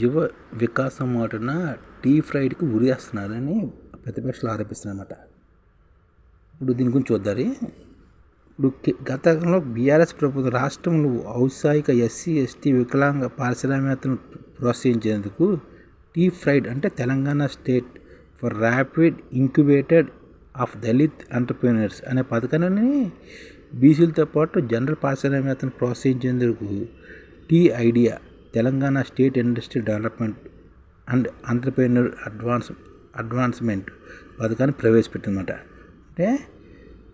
యువ వికాసం మాటన టీ ఫ్రైడ్కి ఉరేస్తున్నారని ప్రతిపక్షాలు ఆరోపిస్తున్నారన్నమాట. ఇప్పుడు దీని గురించి చూద్దారి ఇప్పుడు గతంలో బీఆర్ఎస్ ప్రభుత్వం రాష్ట్రంలో ఔత్సాహిక ఎస్సీ ఎస్టీ వికలాంగ పారిశ్రామికతను ప్రోత్సహించేందుకు టీ ఫ్రైడ్ అంటే Telangana state for rapid incubated of Dalit entrepreneurs అనే పథకాన్ని బీసీలతో పాటు జనరల్ పారిశ్రామికతను ప్రోత్సహించేందుకు T IDEA Telangana state industry development and entrepreneur advance advancement పథకాన్ని ప్రవేశపెట్టిందన్నమాట. అంటే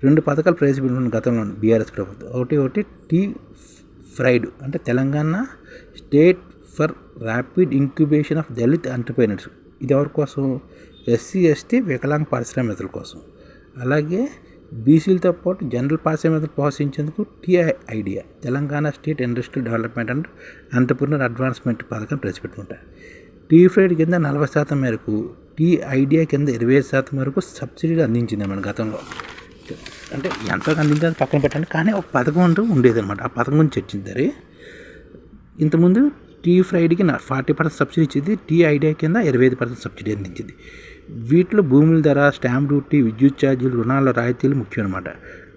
రెండు పథకాలు ప్రవేశపెట్టిన గతంలో బీఆర్ఎస్ ప్రభుత్వం. ఒకటి ఒకటి టీ ఫ్రైడ్ అంటే Telangana state for rapid incubation of Dalit entrepreneurs ఇది ఎవరి కోసం? ఎస్సీ ఎస్టీ వికలాంగ పారిశ్రామికతల కోసం. అలాగే బీసీలతో పాటు జనరల్ పారిశ్రామికతలు ప్రోత్సహించేందుకు T IDEA Telangana state industrial development and entrepreneur advancement పథకం ప్రవేశపెట్టుకుంటారు టీ ఫ్రైడ్ కింద నలభై శాతం మేరకు టీ ఐడియా కింద ఇరవై ఐదు శాతం వరకు సబ్సిడీలు అందించింది మన గతంలో. అంటే ఎంత అందించాలి పక్కన పెట్టండి కానీ ఒక పథకం అంటూ ఉండేదన్నమాట. ఆ పథకం గురించి చర్చించారు. ఇంతకుముందు టీ ఫ్రైడ్కి ఫార్టీ పర్సెంట్ సబ్సిడీ ఇచ్చింది టీ ఐడియా కింద ఇరవై ఐదు పర్సెంట్ సబ్సిడీ అందించింది. వీటిలో భూముల ధర స్టాంప్ డ్యూటీ విద్యుత్ ఛార్జీలు రుణాల రాయితీలు ముఖ్యం అనమాట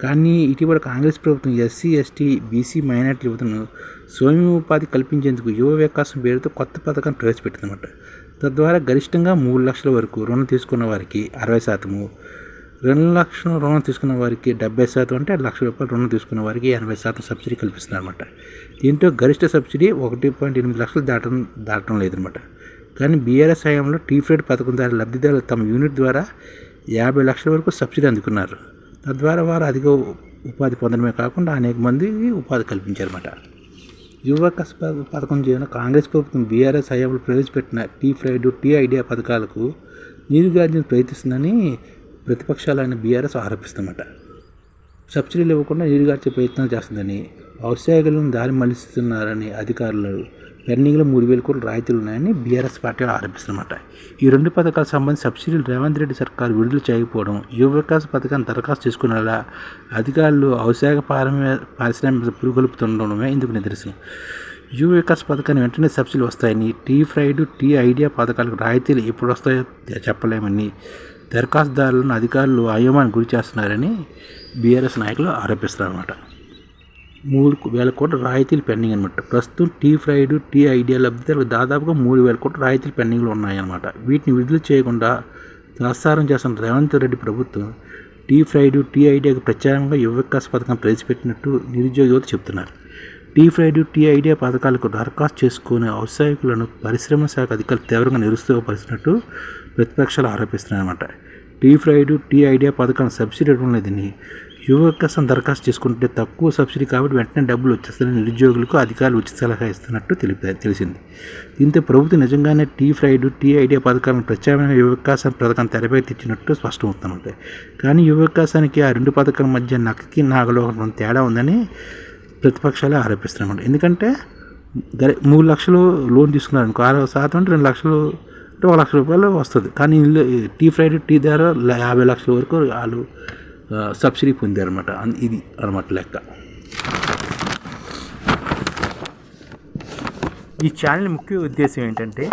కానీ ఇటీవల కాంగ్రెస్ ప్రభుత్వం ఎస్సీ ఎస్టీ బీసీ మైనార్టీ యువతను స్వయం ఉపాధి కల్పించేందుకు యువ వికాసం పేరుతో కొత్త పథకాన్ని ప్రవేశపెట్టిందన్నమాట. తద్వారా గరిష్టంగా మూడు లక్షల వరకు రుణం తీసుకున్న వారికి అరవై శాతము రెండు లక్షల రుణం తీసుకున్న వారికి డెబ్బై శాతం అంటే లక్ష రూపాయలు రుణం తీసుకున్న వారికి ఎనభై శాతం సబ్సిడీ కల్పిస్తున్నారన్నమాట. దీంతో గరిష్ట సబ్సిడీ ఒకటి పాయింట్ ఎనిమిది లక్షలు దాటం దాటడం లేదనమాట కానీ బీఆర్ఎస్ హయాంలో టీ ఫ్రైడ్ పథకం ద్వారా లబ్ధిదారులు తమ యూనిట్ ద్వారా యాభై లక్షల వరకు సబ్సిడీ అందుకున్నారు. తద్వారా వారు అధిక ఉపాధి పొందడమే కాకుండా అనేక మందికి ఉపాధి కల్పించారన్నమాట. యువ పథకం చేయన కాంగ్రెస్ ప్రభుత్వం బీఆర్ఎస్ హయాంలో ప్రవేశపెట్టిన టీ ఫ్రైడ్ టీ ఐడియా పథకాలకు నీరుగార్జన ప్రయత్నిస్తుందని ప్రతిపక్షాలైన బీఆర్ఎస్ ఆరోపిస్తున్నమాట సబ్సిడీలు ఇవ్వకుండా నీరుగార్చే ప్రయత్నం చేస్తుందని వ్యవసాయకులను దారి మళ్ళిస్తున్నారని అధికారులు పెండింగ్లో మూడు వేల కోట్ల రాయితీలు ఉన్నాయని బీఆర్ఎస్ పార్టీ ఆరోపిస్తున్నమాట ఈ రెండు పథకాల సంబంధించి సబ్సిడీలు రేవంత్ రెడ్డి సర్కారు విడుదల చేయకపోవడం యువ వికాస్ పథకాన్ని దరఖాస్తు చేసుకునేలా అధికారులు ఔత్సాహిక పారమి పారిశ్రామిక పురుగొలుపుతుండడమే ఇందుకు నిదర్శనం. యువ వికాస్ పథకాన్ని వెంటనే సబ్సిడీలు వస్తాయని టీ ఫ్రైడ్ టీ ఐడియా పథకాలకు రాయితీలు ఎప్పుడు వస్తాయో చెప్పలేమని దరఖాస్తుదారులను అధికారులు అయోమానికి గురి చేస్తున్నారని బీఆర్ఎస్ నాయకులు ఆరోపిస్తారన్నమాట. మూడు వేల కోట్ల రాయితీలు పెండింగ్ అనమాట ప్రస్తుతం టీ ఫ్రైడ్ టీ ఐడియా లబ్ధిదారులకు దాదాపుగా మూడు వేల కోట్ల రాయితీలు పెండింగ్లో ఉన్నాయన్నమాట. వీటిని విడుదల చేయకుండా తాత్సారం చేస్తున్న రేవంత్ రెడ్డి ప్రభుత్వం టీ ఫ్రైడ్ టీ ఐడియాకు ప్రత్యేకంగా యువ పథకం ప్రవేశపెట్టినట్టు నిరుద్యోగ యువత చెబుతున్నారు. టీ ఫ్రైడ్ టీ ఐడియా పథకాలకు దరఖాస్తు చేసుకునే వ్యవసాయకులను పరిశ్రమ శాఖ అధికారులు తీవ్రంగా నిరుత్సాహపరిచినట్టు ప్రతిపక్షాలు ఆరోపిస్తున్నాయన్నమాట. టీ ఫ్రైడ్ టీ ఐడియా పథకాన్ని సబ్సిడీ ఇవ్వడం లేదని యువకసం దరఖాస్తు చేసుకుంటే తక్కువ సబ్సిడీ కాబట్టి వెంటనే డబ్బులు వచ్చేస్తారని నిరుద్యోగులకు అధికారులు ఉచిత సలహా ఇస్తున్నట్టు తెలిపారు తెలిసింది. దీంతో ప్రభుత్వం నిజంగానే టీ ఫ్రైడ్ టీ ఐడియా పథకాలను ప్రత్యామ్నాయ యువకాశాన్ని పథకం పథకాన్ని తెరపై తెచ్చినట్టు స్పష్టమవుతుంది కానీ యువకాశానికి ఆ రెండు పథకాల మధ్య నక్కకి నాగలో తేడా ఉందని ప్రతిపక్షాలే ఆరోపిస్తున్నాయి ఎందుకంటే మూడు లక్షలు లోన్ తీసుకున్నారు అనుకో ఆరు శాతం అంటే రెండు లక్షలు ఒక లక్ష రూపాయలు వస్తుంది. కానీ టీ ఫ్రైడ్ టీ ధర యాభై లక్షల వరకు వాళ్ళు సబ్సిడీ పొందారనమాట ఇది అనమాట లెక్క. ఈ ఛానల్ ముఖ్య ఉద్దేశం ఏంటంటే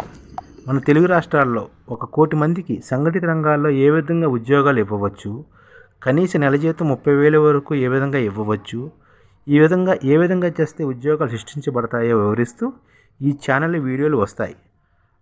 మన తెలుగు రాష్ట్రాల్లో ఒక కోటి మందికి సంఘటిత రంగాల్లో ఏ విధంగా ఉద్యోగాలు ఇవ్వవచ్చు కనీస నెల జీతం ముప్పై వేల వరకు ఏ విధంగా ఇవ్వవచ్చు ఈ విధంగా ఏ విధంగా చేస్తే ఉద్యోగాలు సృష్టించబడతాయో వివరిస్తూ ఈ ఛానల్ వీడియోలు వస్తాయి.